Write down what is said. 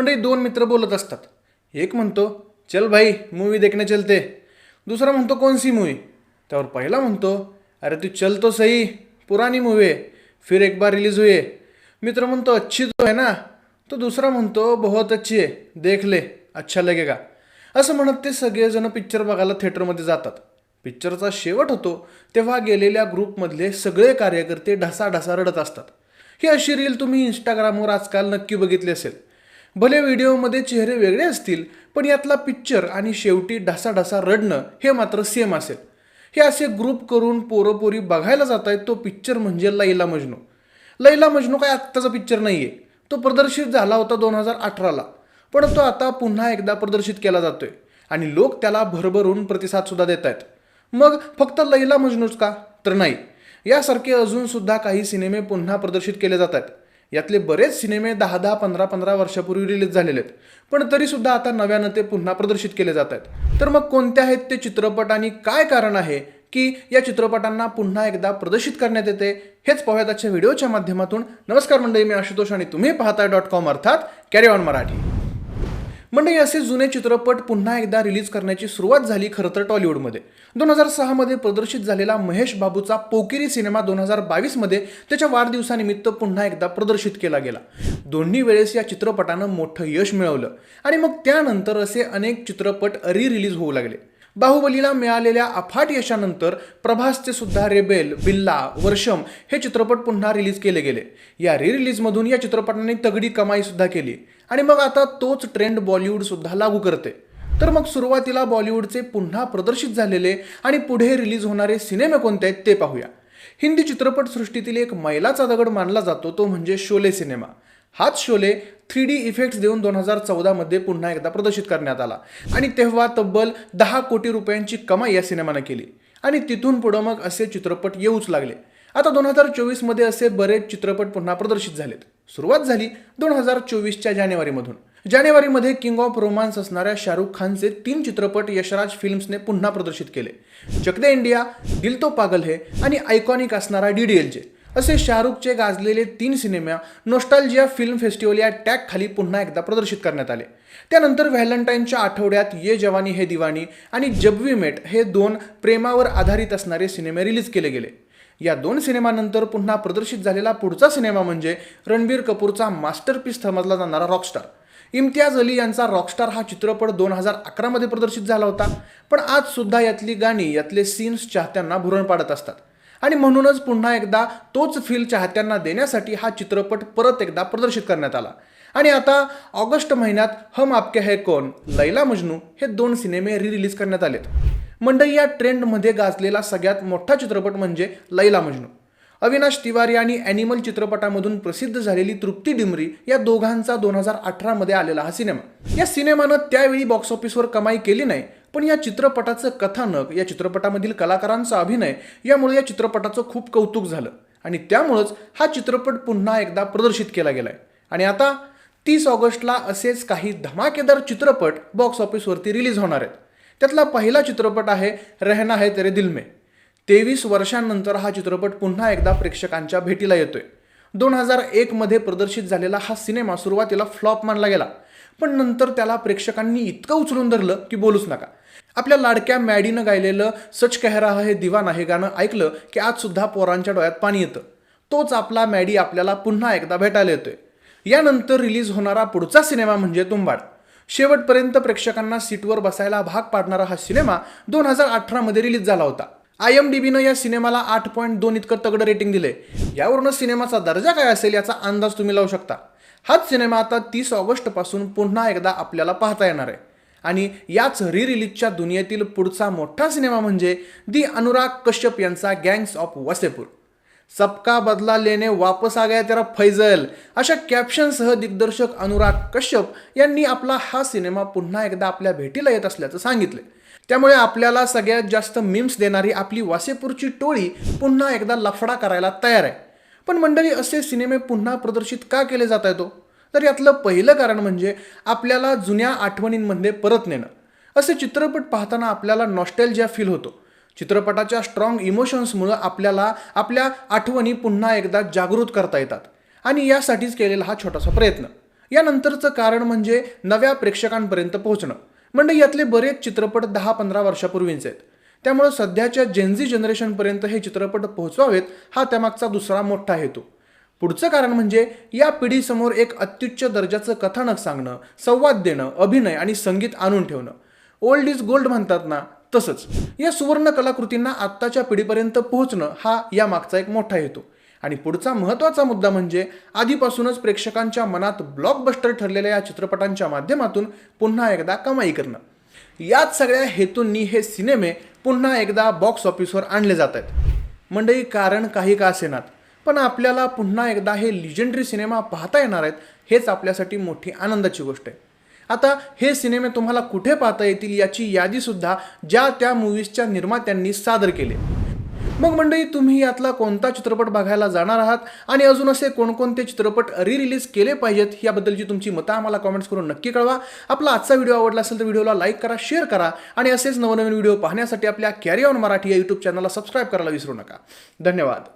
म्हणजे दोन मित्र बोलत असतात. एक म्हणतो चल भाई मूवी देखणे चलते. दुसरा म्हणतो कोणसी मूवी त्यावर पहिला म्हणतो अरे तू चल तो सही पुरानी मूवी आहे फिर एक बार रिलीज हुई मित्र म्हणतो अच्छी तो आहे ना? तो दुसरा म्हणतो बहुत अच्छी आहे देख ले अच्छा लगेगा. असं म्हणत ते सगळेजण पिक्चर बघायला थिएटरमध्ये जातात. पिक्चरचा शेवट होतो तेव्हा गेलेल्या ग्रुपमधले सगळे कार्यकर्ते ढसाढसा रडत असतात. ही अशी रील तुम्ही इंस्टाग्रामवर आजकाल नक्की बघितली असेल. भले व्हिडिओमध्ये चेहरे वेगळे असतील पण यातला पिक्चर आणि शेवटी ढसाढसा रडणं हे मात्र सेम असेल. हे असे ग्रुप करून पोरोपोरी बघायला जात आहेत तो पिक्चर म्हणजे लैला मजनू. लैला मजनू काय आत्ताचा पिक्चर नाही आहे तो प्रदर्शित झाला होता दोन हजार अठराला. पण तो आता पुन्हा एकदा प्रदर्शित केला जातोय. आणि लोक त्याला भरभरून प्रतिसादसुद्धा देत आहेत मग फक्त लैला मजनूच का? तर नाही. यासारखे अजूनसुद्धा काही सिनेमे पुन्हा प्रदर्शित केले जात आहेत यातले बरेच सिनेमे दहा दहा पंधरा पंधरा वर्षापूर्वी रिलीज झालेले आहेत. पण तरीसुद्धा आता नव्यानं ते पुन्हा प्रदर्शित केले जात आहेत. तर मग कोणते आहेत ते चित्रपट आणि काय कारण आहे की या चित्रपटांना पुन्हा एकदा प्रदर्शित करण्यात येते हेच पाहूयात आजच्या व्हिडिओच्या माध्यमातून. नमस्कार मंडळी मी आशुतोष आणि तुम्ही पाहताय डॉट कॉम अर्थात कॅरी ऑन मराठी. मंडळी असे जुने चित्रपट पुन्हा एकदा रिलीज करण्याची सुरुवात झाली खरं तर टॉलिवूडमध्ये. दोन हजार सहामध्ये प्रदर्शित झालेला महेश बाबूचा पोकिरी सिनेमा दोन हजार बावीसमध्ये त्याच्या वाढदिवसानिमित्त पुन्हा एकदा प्रदर्शित केला गेला. दोन्ही वेळेस या चित्रपटानं मोठं यश मिळवलं. आणि मग त्यानंतर असे अनेक चित्रपट री रिलीज होऊ लागले. बाहुबलीला मिळालेल्या अफाट यशानंतर प्रभासचे सुद्धा रेबेल बिल्ला वर्षम हे चित्रपट पुन्हा रिलीज केले गेले. या री रिलीजमधून या चित्रपटाने तगडी कमाई सुद्धा केली. आणि मग आता तोच ट्रेंड बॉलिवूड सुद्धा लागू करते. तर मग सुरुवातीला बॉलिवूडचे पुन्हा प्रदर्शित झालेले आणि पुढे रिलीज होणारे सिनेमे कोणते आहेत ते पाहूया. हिंदी चित्रपटसृष्टीतील एक मैलाचा दगड मानला जातो तो म्हणजे शोले सिनेमा. हाच शोले थ्री डी इफेक्ट्स देऊन दोन हजार चौदामध्ये पुन्हा एकदा प्रदर्शित करण्यात आला. आणि तेव्हा तब्बल दहा कोटी रुपयांची कमाई या सिनेमानं केली. आणि तिथून पुढं मग असे चित्रपट येऊच लागले. आता दोन हजार चोवीसमध्ये असे बरेच चित्रपट पुन्हा प्रदर्शित झालेत. सुरुवात झाली दोन हजार चोवीसच्या जानेवारीमधून. जानेवारीमध्ये किंग ऑफ रोमान्स असणाऱ्या शाहरुख खानचे तीन चित्रपट यशराज फिल्म्सने पुन्हा प्रदर्शित केले. चक दे इंडिया दिल तो पागल है आणि आयकॉनिक असणारा डी डी एलचे असे शाहरुखचे गाजलेले तीन सिनेमा नोस्टाल्जिया फिल्म फेस्टिवल या टॅग खाली पुन्हा एकदा प्रदर्शित करण्यात आले. त्यानंतर व्हॅलेंटाईनच्या आठवड्यात ये जवानी हे दिवाणी आणि जबवी मेट हे दोन प्रेमावर आधारित असणारे सिनेमे रिलीज केले गेले. या दोन सिनेमानंतर पुन्हा प्रदर्शित झालेला पुढचा सिनेमा म्हणजे रणबीर कपूरचा मास्टरपीस समजला जाणारा रॉकस्टार इम्तियाज अली यांचा रॉकस्टार हा चित्रपट दोन हजार अकरामध्ये प्रदर्शित झाला होता. पण आज सुद्धा यातली गाणी यातले सीन्स चाहत्यांना भुरण पाडत असतात. आणि म्हणूनच पुन्हा एकदा तोच फील चाहत्यांना देण्यासाठी हा चित्रपट परत एकदा प्रदर्शित करण्यात आला. आणि आता ऑगस्ट महिन्यात हम आपके है कोण लैला मजनू हे दोन सिनेमे री रिलीज करण्यात आलेत. मंडई या ट्रेंडमध्ये गाजलेला सगळ्यात मोठा चित्रपट म्हणजे लैला मजनू. अविनाश तिवारी आणि ॲनिमल चित्रपटामधून प्रसिद्ध झालेली तृप्ती डिमरी या दोघांचा दोन हजार अठरामध्ये आलेला हा सिनेमा. या सिनेमानं त्यावेळी बॉक्स ऑफिसवर कमाई केली नाही पण या चित्रपटाचं कथानक या चित्रपटामधील कलाकारांचा अभिनय यामुळे या चित्रपटाचं खूप कौतुक झालं. आणि त्यामुळंच हा चित्रपट पुन्हा एकदा प्रदर्शित केला गेलाय. आणि आता तीस ऑगस्टला असेच काही धमाकेदार चित्रपट बॉक्स ऑफिसवरती रिलीज होणार आहेत. त्यातला पहिला चित्रपट आहे रहना है तेरे दिल में. तेवीस वर्षांनंतर हा चित्रपट पुन्हा एकदा प्रेक्षकांच्या भेटीला येतोय. दोन हजार एकमध्ये प्रदर्शित झालेला हा सिनेमा सुरुवातीला फ्लॉप मानला गेला. पण नंतर त्याला प्रेक्षकांनी इतकं उचलून धरलं की बोलूच नका. आपल्या लाडक्या मॅडीनं गायलेलं सच कहरा हे दिवा दिवाना हे गाणं ऐकलं की आज सुद्धा पोरांच्या डोळ्यात पाणी येतं. तोच आपला मॅडी आपल्याला पुन्हा एकदा भेटायला येतोय. यानंतर रिलीज होणारा पुढचा सिनेमा म्हणजे तुंबाड शेवटपर्यंत प्रेक्षकांना सीटवर बसायला भाग पाडणारा हा सिनेमा दोन हजार अठरामध्ये रिलीज झाला होता. आय एम डी बीनं या सिनेमाला आठ पॉईंट दोन इतकं तगडं रेटिंग दिले यावरूनच सिनेमाचा दर्जा काय असेल याचा अंदाज तुम्ही लावू शकता. हाच सिनेमा आता तीस ऑगस्टपासून पुन्हा एकदा आपल्याला पाहता येणार आहे. आणि याच री रिलीजच्या दुनियेतील पुढचा मोठा सिनेमा म्हणजे दी अनुराग कश्यप यांचा गँग्स ऑफ वसेपूर सबका बदला लेने वापस आ गया तेरा फैजल. अशा कॅप्शनसह दिग्दर्शक अनुराग कश्यप यांनी आपला हा सिनेमा पुन्हा एकदा आपल्या भेटीला येत असल्याचं सांगितले त्यामुळे आपल्याला सगळ्यात जास्त मिम्स देणारी आपली वासेपूरची टोळी पुन्हा एकदा लफडा करायला तयार आहे. पण मंडळी असे सिनेमे पुन्हा प्रदर्शित का केले जात आहेत हो? तर यातलं पहिलं कारण म्हणजे आपल्याला जुन्या आठवणींमध्ये परत नेणं. असे चित्रपट पाहताना आपल्याला नॉस्टेलजिया फील होतो. चित्रपटाच्या स्ट्रॉंग इमोशन्समुळं आपल्याला आपल्या आठवणी पुन्हा एकदा जागृत करता येतात. आणि यासाठीच केलेला हा छोटासा प्रयत्न. यानंतरचं कारण म्हणजे नव्या प्रेक्षकांपर्यंत पोहोचणं. म्हणजे यातले बरेच चित्रपट दहा पंधरा वर्षापूर्वींचे आहेत. त्यामुळं सध्याच्या जेनझी जनरेशनपर्यंत हे चित्रपट पोहोचवावेत हा त्यामागचा दुसरा मोठा हेतू. पुढचं कारण म्हणजे या पिढीसमोर एक अत्युच्च दर्जाचं कथानक सांगणं संवाद देणं अभिनय आणि संगीत आणून ठेवणं. ओल्ड इज गोल्ड म्हणतात ना तसंच. या सुवर्ण कलाकृतींना आत्ताच्या पिढीपर्यंत पोहोचणं हा या मागचा एक मोठा हेतू. आणि पुढचा महत्त्वाचा मुद्दा म्हणजे आधीपासूनच प्रेक्षकांच्या मनात ब्लॉकबस्टर ठरलेल्या या चित्रपटांच्या माध्यमातून पुन्हा एकदा कमाई करणं. याच सगळ्या हेतूंनी हे सिनेमे पुन्हा एकदा बॉक्स ऑफिसवर आणले जात आहेत. मंडळी कारण काही का असेनात? पण आपल्याला पुन्हा एकदा हे लिजेंडरी सिनेमा पाहता येणार आहेत हेच आपल्यासाठी मोठी आनंदाची गोष्ट आहे. आता हे सिनेमे तुम्हाला कुठे पाहता येतील याची यादीसुद्धा ज्या त्या मूवीजच्या निर्मात्यांनी सादर केले. मग मंडळी तुम्ही यातला कोणता चित्रपट बघायला जाणार आहात? आणि अजून असे कोणकोणते चित्रपट री रिलीज केले पाहिजेत याबद्दलची तुमची मतं आम्हाला कमेंट्स करून नक्की कळवा. आपला आजचा व्हिडिओ आवडला असेल तर व्हिडिओला लाईक करा शेअर करा आणि असेच नवनवीन व्हिडिओ पाहण्यासाठी आपल्या कॅरी ऑन मराठी या यूट्यूब चॅनलला सबस्क्राईब करायला विसरू नका. धन्यवाद.